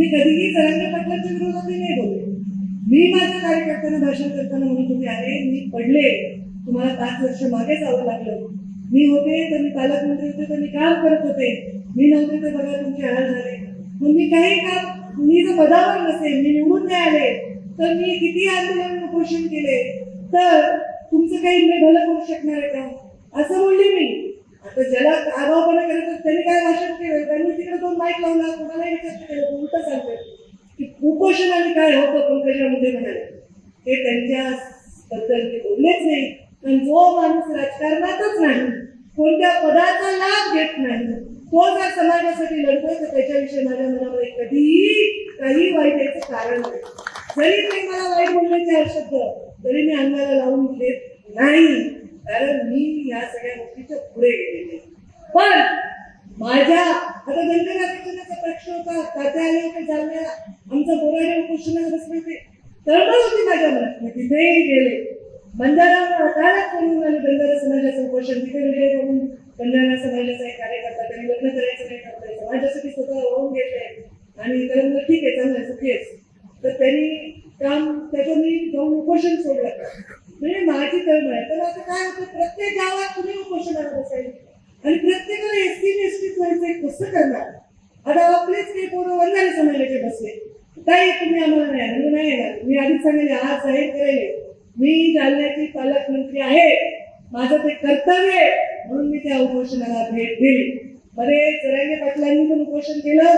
मी कधीही जरांगे पाटलांच्या विरोधात नाही बोलले. मी माझ्या कार्यकर्त्यांना भाषण करताना म्हणत होते अरे मी पडले. तुम्हाला पाच वर्ष मागे जावं लागलं. मी होते तर मी पालकमंत्री होते तर मी काम करत होते. मी नव्हते तर बघा तुमचे हाल झाले. मग मी काही काम मी जर पदावर नसेल मी निवडून नाही आले तर मी किती आंदोलन उपोषण केले? तर तुमचं काही मी भलं करू शकणार आहे का? असं बोलले मी. तर ज्याला आगावपणा करायचं त्यांनी काय भाषण केलं? त्यांनी तिकडे दोन माईक लावला कोणालाही विचार केलं उलट सांगतात की कुपोषणाने काय होतं पंकजामध्ये म्हणाले. ते त्यांच्या बद्दल ते बोललेच नाही. पण जो माणूस राजकारणातच नाही कोणत्या पदाचा लाभ घेत नाही तो जर समाजासाठी लढतोय तर त्याच्याविषयी माझ्या मनामध्ये कधीही काही वाईट याचं कारण नाही. जरी ते मला वाईट बोलण्याचे हा शब्द तरी मी अंगाला लावून घेत नाही. कारण मी या सगळ्या गोष्टीच्या पुढे गेलेले पण माझ्या आता धनगर प्रश्न होता तात्या आले होते जालन्याला आमचा बोराडे उपोषणाला बसले तळमळ होती माझ्या मनात मी तिथेही गेले. बंजारा अचानक करून आणि बंजारा समाजाचं उपोषण तिथे विजय करून बंजारा समाजाचा एक कार्यकर्ता त्यांनी लग्न करायचं नाही करताय समाजासाठी स्वतः होऊन घेतलंय. आणि तर ठीक आहे चांगलं सुखी आहे तर त्यांनी काम त्याचं मी जाऊन उपोषण सोडलं. म्हणजे माझी तळमळ आहे. तर आता काय होतं प्रत्येक गावात तुम्ही उपोषणाला बसायला आणि प्रत्येकाला एस टी एस टीच एक कसं करणार. आता आपलेच काही पोरं वंदारे समाजाचे बसले. काही तुम्ही आम्हाला नाही म्हणजे नाही येणार. मी आधीच सांगितले आज जाहीर करेल. मी जालन्याची पालकमंत्री आहे. माझं ते कर्तव्य आहे. म्हणून मी त्या उपोषणाला भेट दिली. बरे जरांगे पाटलांनी पण उपोषण केलं.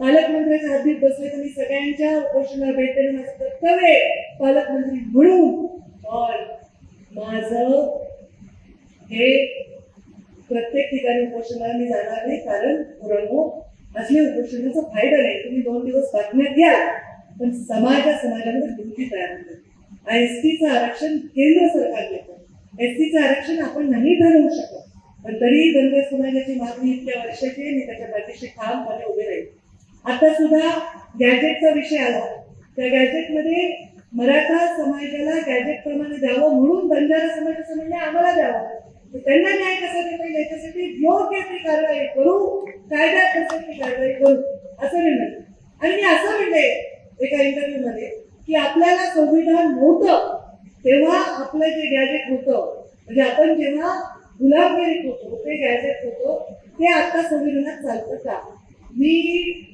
ते हद्दीत बसले तर मी सगळ्यांच्या उपोषणाला भेट देणं माझं कर्तव्य पालकमंत्री म्हणून पण माझं हे प्रत्येक ठिकाणी उपोषणाला मी जाणार नाही कारण रंगो असल्या उपोषणाचा फायदा नाही. तुम्ही दोन दिवस बातम्या घ्या पण समाजा समाजामध्ये दुःखी तयार होते एस टीचं आरक्षण केंद्र सरकार देतं. एस टीचं आरक्षण आपण नाही ठरवू शकत. पण तरी धनगर समाजाची मागणी इतक्या वर्षाची आहे, मी त्याच्या पाठीशी ठामपणे उभे राहील आता सुद्धा गॅजेटचा विषय आला. त्या गॅजेटमध्ये मराठा समाजाला गॅजेट प्रमाणे द्यावं म्हणून बंजारा समाजाचं म्हणणे आम्हाला द्यावं. त्यांना न्याय कसा देता येईल याच्यासाठी योग्य ती कारवाई करू कायद्यात कसं ती कारवाई करू असं मी आणि मी असं म्हणले एका इंटरव्ह्यू मध्ये की आपल्याला संविधान नव्हतं तेव्हा आपलं जे गॅजेट होतं म्हणजे आपण जेव्हा गुलामगिरीत होतो ते गॅजेट होतं ते आता संविधानात चालतं का? मी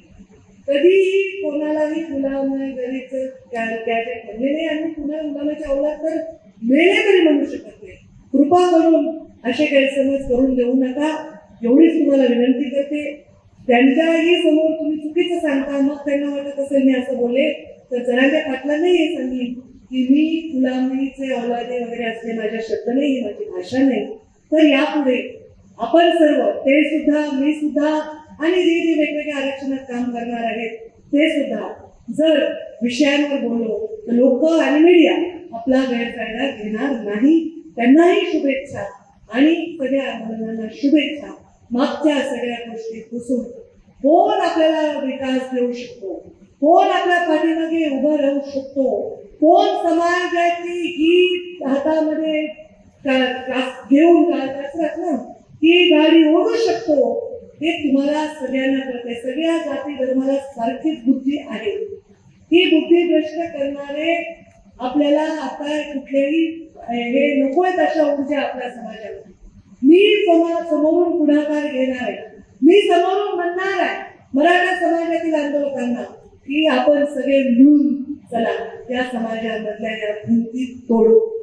कधीही कोणालाही गुलामगिरीचं गॅजेट म्हणले नाही आणि पुन्हा गुलामाच्या अवलाद तर मेले तरी म्हणू शकत नाही. कृपा करून असे गैरसमज करून देऊ नका. एवढीच तुम्हाला विनंती करते. त्यांच्याही समोर तुम्ही चुकीचं सांगता मग त्यांना वाटत असेल मी असं बोलले तर जणांच्या पाटला नाही हे सांगेन की मी गुलामीचे औलादे वगैरे असले माझ्या शब्द नाही माझी भाषा नाही. तर यापुढे आपण सर्व ते सुद्धा मी सुद्धा आणि जे जे वेगवेगळ्या आरक्षणात काम करणार आहेत ते सुद्धा जर विषयांवर बोललो तर लोक आणि मीडिया आपला गैरफायदा घेणार नाही. त्यांनाही शुभेच्छा आणि सगळ्या आंदोलनांना शुभेच्छा. मागच्या सगळ्या गोष्टी पुसून कोण आपल्याला विकास देऊ शकतो? कोण आपल्या पाठीमागे उभं राहू शकतो? कोण समाजाची ही हातामध्ये का- घेऊन का- ना ही गाडी ओढू शकतो? हे तुम्हाला सगळ्यांना कळते सगळ्या जाती धर्माला सारखीच बुद्धी आहे. ही बुद्धी भ्रष्ट करणारे आपल्याला आता कुठलेही हे नकोय अशा ऊर्जा आपल्या समाजाला. मी समा समोरून पुढाकार घेणार आहे. मी समोरून म्हणणार आहे मराठा समाजातील आंदोलकांना की आपण सगळे मिळून चला या समाजामधल्या या भिंती तोडू.